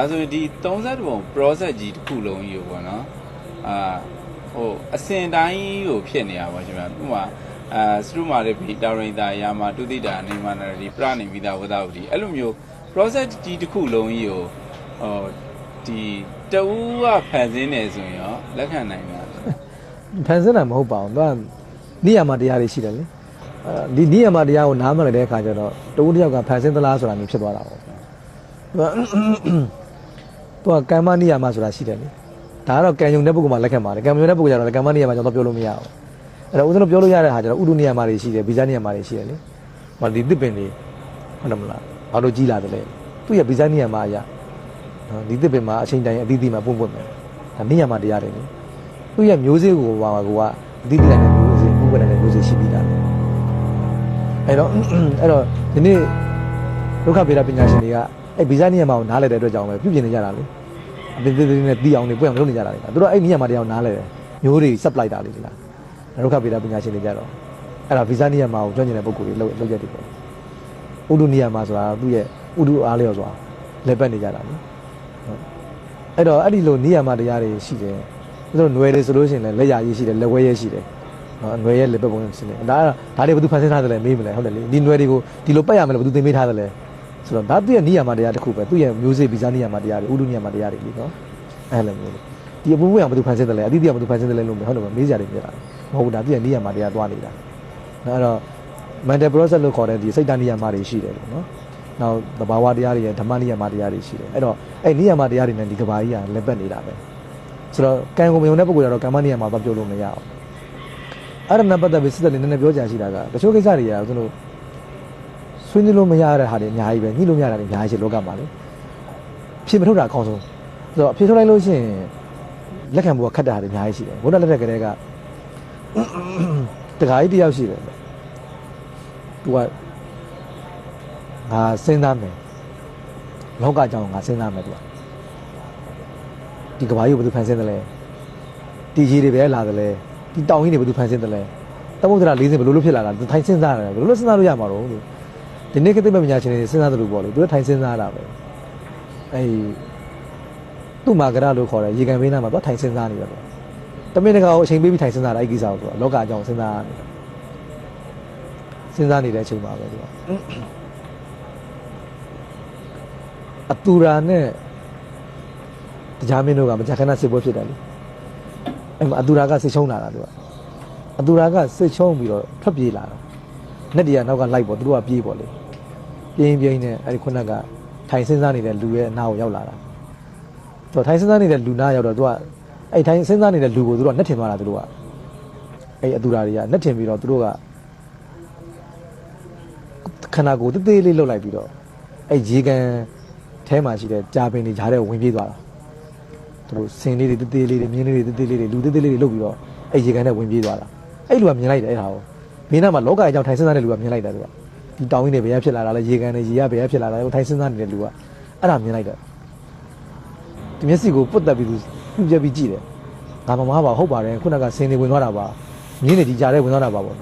ဒါဆိုရင်ဒီ30ပုံ process ကြီးတစ်ခုလုံးကြီးကိုပေါ့နော်အာဟိုအစင်တိုင်းကိုဖြစ်နေတာပါရှင်ဗျာဥပမာအာစတုမာရဘီတာရင်တာယာမာတုတိတာအနေမနာဒီပြနေပြီးသားဝဒဝတီအဲ့လိုမျိုး process ကြီးတစ်ခုလုံးကြီးကိုဟိုဒီတူကဖန်ဆင်းနေဆိုရင်ရောလက်ခံနိုင်မှာဖန်ဆင်းတာမဟုတ်ပါဘူးသူကနိယာမတရားတွေရှိတယ်လေအဲဒီနိယာမတရားကိုနားမလည်တဲ့အခါကျတော့တဦးတစ်ယောက်ကဖန်ဆင်းသလားဆိုတာမျိုးဖြစ်သွားတာပေါ့ သူကသူကကမ္မနိယာမဆိုတာရှိတယ်လေဒါကတော့ကံယုံတဲ့ပုဂ္ဂိုလ်မှလက်ခံပါတယ်ကံမယုံတဲ့ပုဂ္ဂိုလ်ကျတော့ကမ္မနိယာမကျွန်တော်ပြောလို့မရဘူးအဲ့တော့ဦးဇင်းတို့ပြောလို့ရတဲ့ဟာကျတော့ဥဒုနိယာမတွေရှိတယ်ဗီဇာနိယာမတွေရှိတယ်လေဟောဒီတစ်ပင်တွေဟုတ်တယ်မလားဘာလို့ကြီးလာတယ်လဲသူ့ရဲ့ဗီဇာနိယာမအရာနော်ဒီတစ်ပင်မှာအချိန်တိုင်းအသီးသီးမှာပွင့်ပွင့်မယ်ဒါနိယာမတရားတွေလေသူ့ရဲ့မျိုးစေ့ကိုပါကွာအတိအကျတဲ့မျိုးစေ့ဥပဒေနဲ့မျိုးစေ့ရှိပြီးသားအဲ့တော့အဲ့တော့ဒီနေ့ဒုက္ခဗေဒပညာရှင်တွေက အဲ့ဗီဇနိယမကိုနားလည်တဲ့အတွက်ကြောင့်ပဲပြုပြင်နေကြတာလေအပြင်ပြည်နဲ့တီးအောင်နေပွင့်အောင်လုပ်နေကြတာလေသူတို့အဲ့နိယမတရားကိုနားလည်တယ်မျိုးတွေဆက်ပလိုက်တာလေဒီလားရုခဗေဒပညာရှင်တွေကြတော့အဲ့ဒါဗီဇနိယမကိုကျွမ်းကျင်တဲ့ပုဂ္ဂိုလ်တွေလုပ်လုပ်ရတယ်ပေါ့ဥဒုနိယမဆိုတာသူ့ရဲ့ဥဒုအားလျော်စွာလက်ပတ်နေကြတာလေအဲ့တော့အဲ့ဒီလိုနိယမတရားတွေရှိတယ်သူတို့နွယ်တွေဆိုလို့ရှိရင်လည်းလက်ရရည်ရှိတယ်လက်ဝဲရည်ရှိတယ်နော်ငွေရဲ့လေပတ်ပုံစံနေဒါဒါတွေဘယ်သူဖန်ဆင်းထားတယ်လဲမေးမလဲဟုတ်တယ်လေဒီငွေတွေကိုဒီလိုပတ်ရမလဲဘယ်သူသင်ပေးထားတယ်လဲ ဆိုတော့ဒါသူ့ရဲ့နိယာမတရားတစ်ခုပဲသူ့ရဲ့မျိုးစေ့ဗီဇာနိယာမတရားတွေဥဒုနိယာမတရားတွေလीနော်အဲ့လိုမျိုးဒီအပူပူအောင်ဘယ်သူဖန်ဆင်းတယ်လဲအတိအကျဘယ်သူဖန်ဆင်းတယ်လဲလို့ဟုတ်တယ်မမေးကြတယ်ပြတာမဟုတ်ဘူးဒါသူ့ရဲ့နိယာမတရားသွားနေတာနော်အဲ့တော့ mental process လို့ခေါ်တဲ့ဒီစိတ်တနိယာမတွေရှိတယ်လို့နော်နောက်သဘာဝတရားတွေရဲ့ဓမ္မနိယာမတရားတွေရှိတယ်အဲ့တော့အဲ့နိယာမတရားတွေနဲ့ဒီကဘာကြီးကလက်ပတ်နေတာပဲဆိုတော့ကံကိုမယုံတဲ့ပုဂ္ဂိုလ်ကတော့ကမ္မနိယမှာသွားပြောလို့မရအောင်အဲ့ဒါနဲ့ပတ်သက်ပြီးစစ်သက်လေးနည်းနည်းပြောကြရှိတာကတချို့ကိစ္စတွေကကျွန်တော် ဆွေးနွေးလို့မရတဲ့ဟာတွေအများကြီးပဲညှိလို့မရတာတွေအများကြီးရှိလောကမှာလေဖြေမထုတ်တာအကောင်းဆုံးဆိုတော့ဖြေထုတ်လိုက်လို့ရှိရင်လက်ခံဖို့ကခက်တာတွေအများကြီးရှိတယ်ဘုရားလက်ထက်ကလေးကတခါကြီးတယောက်ရှိတယ်သူကငါစဉ်းစားမယ်လောကကြောင့်ငါစဉ်းစားမယ်သူကဒီကဘာကြီးကိုဘယ်သူဖန်ဆင်းတယ်လဲဒီရေတွေပဲလာတယ်လဲဒီတောင်ကြီးတွေဘယ်သူဖန်ဆင်းတယ်လဲသမုဒ္ဒရာလေးစင်ဘယ်လိုလုပ်ဖြစ်လာတာသူထိုင်စဉ်းစားရတယ်ဘယ်လိုလုပ်စဉ်းစားလို့ရမှာတော့လို့ ဒီနေ့ကတိပပညာရှင်တွေစဉ်းစားသလိုပေါ့လေသူတို့ထိုင်စဉ်းစားတာပဲအဲသူ့မာကရလို့ခေါ်တယ်ရေကန်ဘေးနားမှာသူထိုင်စဉ်းစားနေတယ်ပေါ့တမင်တကာကိုအချိန်ပေးပြီးထိုင်စဉ်းစားတာအဲ့ဒီကိစ္စကိုသူကလောကအကြောင်းစဉ်းစားနေတာစဉ်းစားနေတဲ့အချိန်ပါပဲသူကအတူရာနဲ့တရားမင်းတို့ကမကြာခဏစစ်ပွဲဖြစ်တယ်လေအဲ့မှာအတူရာကစစ်ချုံလာတာသူကအတူရာကစစ်ချုံပြီးတော့ထွက်ပြေးလာတာနှစ်တရနောက်ကလိုက်ပေါ့သူတို့ကပြေးပေါ့လေ ပြင်းပြင်းနဲ့အဲ့ဒီခုနကထိုင်စဉ်းစားနေတဲ့လူရဲ့အနာကိုရောက်လာတာသူထိုင်စဉ်းစားနေတဲ့လူနာရောက်တော့သူကအဲ့ထိုင်စဉ်းစားနေတဲ့လူကိုသူတို့ကနှက်ထင်သွားတာသူတို့ကအဲ့အတူရာတွေကနှက်ထင်ပြီးတော့သူတို့ကခန္ဓာကိုယ်တေးသေးလေးလှုပ်လိုက်ပြီးတော့အဲ့ရေကန်ထဲမှာရှိတဲ့ကြာပင်တွေဂျားတဲ့ဝင်ပြေးသွားတာသူတို့စင်လေးတွေတေးသေးလေးတွေမြင်းလေးတွေတေးသေးလေးတွေလူတေးသေးလေးတွေလုတ်ပြီးတော့အဲ့ရေကန်နဲ့ဝင်ပြေးသွားတာအဲ့လူကမြင်လိုက်တယ်အဲ့ဒါကိုမင်းသားမှာလောကရဲ့အကြောင်းထိုင်စဉ်းစားတဲ့လူကမြင်လိုက်တာသူကဒီ တောင်ကြီးတွေဘယ်ရဖြစ်လာတာလဲရေကန်တွေရေရဘယ်ရဖြစ်လာတာလဲထိုင်စဉ်းစားနေတဲ့လူကအဲ့ဒါမြင်လိုက်တယ်ဒီမျက်စိကိုပုတ်တက်ပြီးသူပြုတ်ပြပြီးကြည့်တယ်ငါမမားပါဟုတ်ပါတယ်ခုနကစင်တွေဝင်သွားတာပါမြင်းတွေဒီကြားထဲဝင်သွားတာပါပေါ့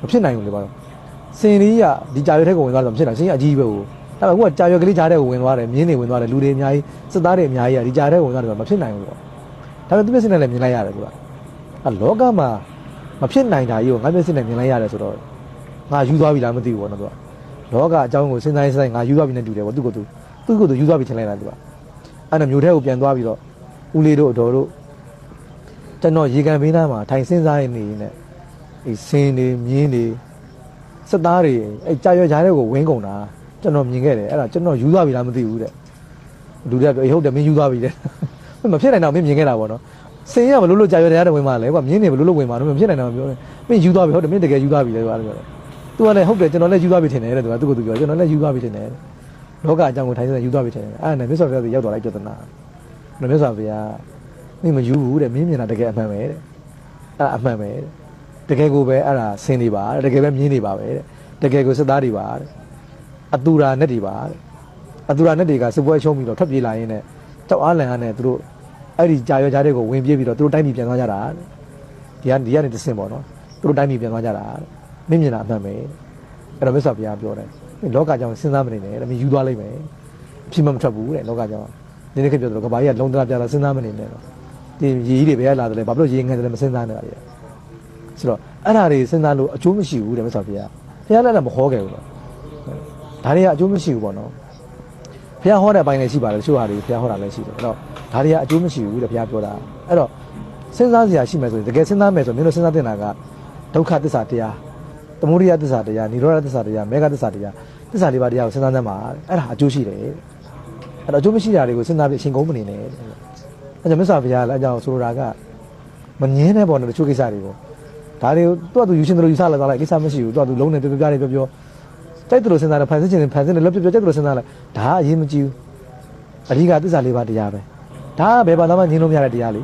မဖြစ်နိုင်ဘူးလေပါစင်လေးကဒီကြားရွက်ထဲကိုဝင်သွားတော့မဖြစ်နိုင်စင်ကအကြီးပဲကိုဒါပေမဲ့ခုကကြာရွက်ကလေးကြားထဲကိုဝင်သွားတယ်မြင်းတွေဝင်သွားတယ်လူတွေအများကြီးစစ်သားတွေအများကြီးကဒီကြားထဲကိုဝင်သွားတယ်ဆိုတော့မဖြစ်နိုင်ဘူးပေါ့ဒါပေမဲ့သူမျက်စိနဲ့လည်းမြင်လိုက်ရတယ်သူကအဲလောကမှာမဖြစ်နိုင်တာကြီးကိုငါမျက်စိနဲ့မြင်လိုက်ရတယ်ဆိုတော့ ငါယူသွားပြီလားမသိဘူးပေါ့နော်သူကလောကအကြောင်းကိုစဉ်းစားစဉ်းစားငါယူသွားပြီနဲ့တူတယ်ပေါ့သူကသူသူကသူယူသွားပြီထင်လိုက်တာသူကအဲ့ဒါမျိုးထဲကိုပြန်သွားပြီးတော့ဦးလေးတို့အတော်တို့ကျွန်တော်ရေကန်ဘေးနားမှာထိုင်စဉ်းစားနေနေနဲ့အေးစင်းနေမြင်းနေစစ်သားတွေအဲ့ကြာရွက်ကြားထဲကိုဝင်းကုန်တာကျွန်တော်မြင်ခဲ့တယ်အဲ့ဒါကျွန်တော်ယူသွားပြီလားမသိဘူးတဲ့လူတွေကပြောအေးဟုတ်တယ်မင်းယူသွားပြီတဲ့ မဖြစ်နိုင်တော့မင်းမြင်ခဲ့တာပေါ့နော်စင်ရဘလို့လို့ကြာရွက်တရားတွေဝင်มาလဲကွာမြင်းနေဘလို့လို့ဝင်มาတော့မဖြစ်နိုင်တော့ပြောတယ်မင်းယူသွားပြီဟုတ်တယ်မင်းတကယ်ယူသွားပြီလေကွာပြောတယ် သူကလည်းဟုတ်တယ်ကျွန်တော်လည်းယူသွားပြီထင်တယ်တဲ့သူကသူကသူပြောကျွန်တော်လည်းယူသွားပြီထင်တယ်လောကအကြောင်းကိုထိုင်စယူသွားပြီထင်တယ်အဲ့ဒါနဲ့မြတ်စွာဘုရားကရောက်သွားလိုက်ပြဿနာမြတ်စွာဘုရားမင်းမယူဘူးတဲ့မင်းမြင်တာတကယ်အမှန်ပဲတဲ့အဲ့အမှန်ပဲတဲ့တကယ်ကိုပဲအဲ့ဒါဆင်းနေပါတဲ့တကယ်ပဲမြင်းနေပါပဲတဲ့တကယ်ကိုစစ်သားတွေပါတဲ့အတူရာနဲ့တွေပါတဲ့အတူရာနဲ့တွေကစစ်ပွဲချုံးပြီးတော့ထွက်ပြေးလာရင်းနဲ့ကြောက်အားလန်အားနဲ့သူတို့အဲ့ဒီကြာရွက်ကြားတွေကိုဝင်ပြေးပြီးတော့သူတို့တိုင်းပြည်ပြန်သွားကြတာတဲ့ဒီကဒီကနေတဆင့်ပေါ့နော်သူတို့တိုင်းပြည်ပြန်သွားကြတာတဲ့ မင်းမြင်တာအမှန်ပဲတဲ့အဲ့တော့မြတ်စွာဘုရားပြောတယ်မင်းလောကကြောင့်စဉ်းစားမနေနဲ့တဲ့မင်းယူသွားလိမ့်မယ်ဖြစ်မမထွက်ဘူးတဲ့လောကကြောင့်နည်းနည်းခက်ပြောတော့ကဘာကြီးကလုံးတလားပြလားစဉ်းစားမနေနဲ့တော့ဒီရေကြီးတွေဘယ်ကလာတယ်လဲဘာဖြစ်လို့ရေငန်တယ်လဲမစဉ်းစားနဲ့ပါလေဆိုတော့အဲ့ဒါတွေစဉ်းစားလို့အကျိုးမရှိဘူးတဲ့မဆော်ပြဘုရားလည်းမဟောခဲ့ဘူးတော့ဒါတွေကအကျိုးမရှိဘူးပေါ့နော်ဘုရားဟောတဲ့အပိုင်းလည်းရှိပါတယ်တချို့ဟာတွေဘုရားဟောတာလည်းရှိတယ်အဲ့တော့ဒါတွေကအကျိုးမရှိဘူးတဲ့ဘုရားပြောတာအဲ့တော့စဉ်းစားစရာရှိမယ်ဆိုရင်တကယ်စဉ်းစားမယ်ဆိုရင်မင်းတို့စဉ်းစားတင်တာကဒုက္ခသစ္စာတရား သမုဒိယသစ္စာတရားនិရောဓသစ္စာတရားမေဃသစ္စာတရားသစ္စာလေးပါးတရားကိုစဉ်းစားသမ်းပါအဲ့ဒါအကျိုးရှိတယ်တဲ့အဲ့တော့အကျိုးမရှိတာတွေကိုစဉ်းစားပြီးအချိန်ကုန်မနေနဲ့တဲ့အဲ့ကြောင့်မြတ်စွာဘုရားလည်းအကြောင်းဆိုလိုတာကမငင်းတဲ့ပေါ်နဲ့တချို့ကိစ္စတွေကိုဒါတွေကိုသူ့အတူယူရှင်တို့ယူဆလာတော့လိုက်ကိစ္စမရှိဘူးသူ့အတူလုံးနဲ့ပြပြပြပြပြောတိုက်တူလို့စဉ်းစားတယ်ဖန်ဆင်းခြင်းဖန်ဆင်းတယ်လက်ပြပြတိုက်တူလို့စဉ်းစားလိုက်ဒါကအရေးမကြီးဘူးအဓိကသစ္စာလေးပါးတရားပဲဒါကဘယ်ဘာသာမှငင်းလို့မရတဲ့တရားလေ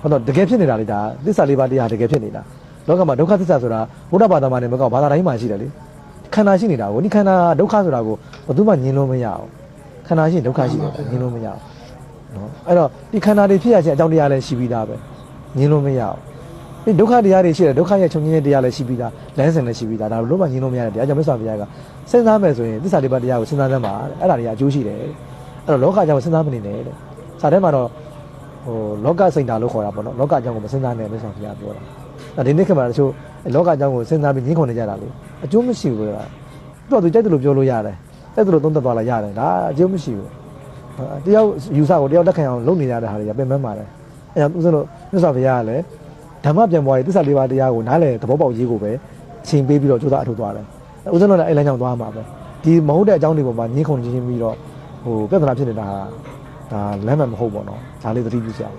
ဟုတ်တော့တကယ်ဖြစ်နေတာလေဒါသစ္စာလေးပါးတရားတကယ်ဖြစ်နေတာ လောကမှာဒုက္ခသစ္စာဆိုတာဘုရားဘာသာမှာနေမကောက်ဘာသာတိုင်းမှာရှိတယ်လေခန္ဓာရှိနေတာကိုဒီခန္ဓာဒုက္ခဆိုတာကိုဘယ်သူမှငင်းလို့မရအောင်ခန္ဓာရှိရင်ဒုက္ခရှိတယ်ငြင်းလို့မရဘူးနော်အဲ့တော့ဒီခန္ဓာတွေဖြစ်ရခြင်းအကြောင်းတရားလည်းရှိပြီးသားပဲငြင်းလို့မရဘူးဒီဒုက္ခတရားတွေရှိတယ်ဒုက္ခရဲ့ချုပ်ငြင်းတဲ့တရားလည်းရှိပြီးသားလမ်းစဉ်လည်းရှိပြီးသားဒါလို့မှငြင်းလို့မရတဲ့တရားကြောင့်မြတ်စွာဘုရားကစဉ်းစားမယ်ဆိုရင်သစ္စာလေးပါးတရားကိုစဉ်းစားသမ်းပါတဲ့အဲ့ဒါတွေကအကျိုးရှိတယ်တဲ့အဲ့တော့လောကကြောင့်စဉ်းစားမနေနဲ့တဲ့စာထဲမှာတော့ဟိုလောကစိတ်ဓာတ်လို့ခေါ်တာပေါ့နော်လောကကြောင့်ကိုမစဉ်းစားနဲ့မြတ်စွာဘုရားပြောတာ အဲ့ဒီနေ့ခေတ်မှာတချို့လောကကြောင့်ကိုစဉ်းစားပြီးငြင်းခုန်နေကြတာလေအကျိုးမရှိဘူးလို့ကသူကသူကြိုက်တယ်လို့ပြောလို့ရတယ်အဲ့ဒါလို့သုံးသက်သွားလာရတယ်ဒါအကျိုးမရှိဘူးတယောက်ယူဆကိုတယောက်တက်ခံအောင်လုပ်နေရတဲ့ဟာတွေကပြင်ပန်းပါတယ်အဲကြောင့်ဦးဇင်းတို့မြတ်စွာဘုရားကလည်းဓမ္မပြန်ပွားရေးသစ္စာလေးပါးတရားကိုနားလည်သဘောပေါက်ရေးကိုပဲအချိန်ပေးပြီးတော့ကြိုးစားအထောက်သွားတယ်ဦးဇင်းတို့လည်းအဲ့လမ်းကြောင့်သွားမှာပဲဒီမဟုတ်တဲ့အကြောင်းတွေပေါ်မှာညှင်းခုန်ချင်းပြီးတော့ဟိုပြဿနာဖြစ်နေတာဟာဒါလမ်းမှန်မဟုတ်ပေါ့နော်ဒါလေးသတိပြုကြအောင်